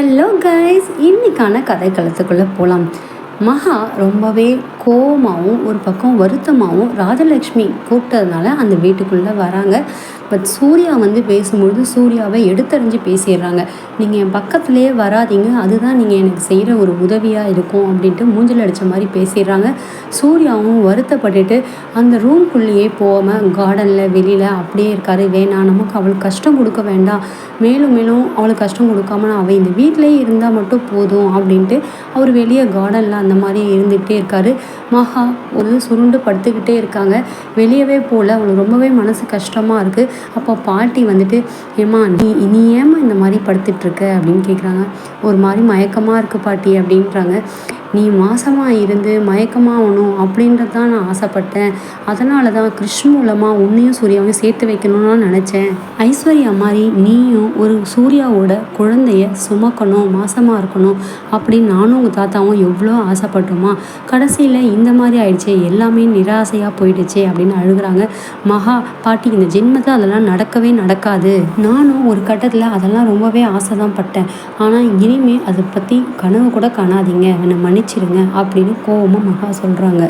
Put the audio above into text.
Hello guys இன்னைக்கான கதைக்களத்துக்குள்ளே போகலாம் மகா ரொம்பவே கோவமாகவும் ஒரு பக்கம் வருத்தமாகவும் ராஜலக்ஷ்மி கூப்பிட்டதுனால அந்த வீட்டுக்குள்ளே வராங்க. பட் சூர்யா வந்து பேசும்பொழுது சூர்யாவை எடுத்தறிஞ்சு பேசிடுறாங்க. நீங்கள் என் பக்கத்துலேயே வராதீங்க. அதுதான் நீங்கள் எனக்கு செய்கிற ஒரு உதவியாக இருக்கும் அப்படின்ட்டு மூஞ்சல் அடித்த மாதிரி பேசிடுறாங்க. சூர்யாவும் வருத்தப்பட்டுட்டு அந்த ரூம்குள்ளேயே போகாமல் கார்டனில் வெளியில் அப்படியே இருக்காரு வேணாம். நமக்கு அவளுக்கு கஷ்டம் கொடுக்க வேண்டாம். மேலும் மேலும் அவளுக்கு கஷ்டம் கொடுக்காம அவள் இந்த வீட்டிலேயே இருந்தால் மட்டும் போதும் அப்படின்ட்டு அவர் வெளியே கார்டனில் அந்த மாதிரி இருந்துகிட்டே இருக்காரு. மகா ஒரு சுருண்டு படுத்துக்கிட்டே இருக்காங்க. வெளியவே போல் அவளுக்கு ரொம்பவே மனசு கஷ்டமாக இருக்குது அப்போ பாட்டி வந்துட்டு ஏம்மா நீ நீ ஏமா இந்த மாதிரி படுத்துட்ருக்க அப்படின்னு கேட்குறாங்க ஒரு மாதிரி மயக்கமாக இருக்குது பாட்டி அப்படின்றாங்க. நீ மாசமாக இருந்து மயக்கமாகணும் அப்படின்றது தான் நான் ஆசைப்பட்டேன். அதனால தான் கிருஷ்ண மூலமாக உன்னையும் சூர்யாவையும் சேர்த்து வைக்கணும்னு நினச்சேன். ஐஸ்வர்யா மாதிரி நீயும் ஒரு சூர்யாவோட குழந்தைய சுமக்கணும் மாசமாக இருக்கணும் அப்படின்னு நானும் உங்கள் தாத்தாவும் எவ்வளோ ஆசைப்பட்டோமா? கடைசியில் இந்த மாதிரி ஆயிடுச்சே எல்லாமே நிராசையாக போயிடுச்சு அப்படின்னு அழுகுறாங்க. மகா பாட்டி இந்த ஜென்மத்தை அதெல்லாம் நடக்கவே நடக்காது. நானும் ஒரு கட்டத்தில் அதெல்லாம் ரொம்பவே ஆசை தான் பட்டேன். ஆனால் இனிமேல் அதை பற்றி கனவு கூட காணாதீங்க. என்னை மன்னிச்சிருங்க அப்படின்னு கோவமாக மகா சொல்கிறாங்க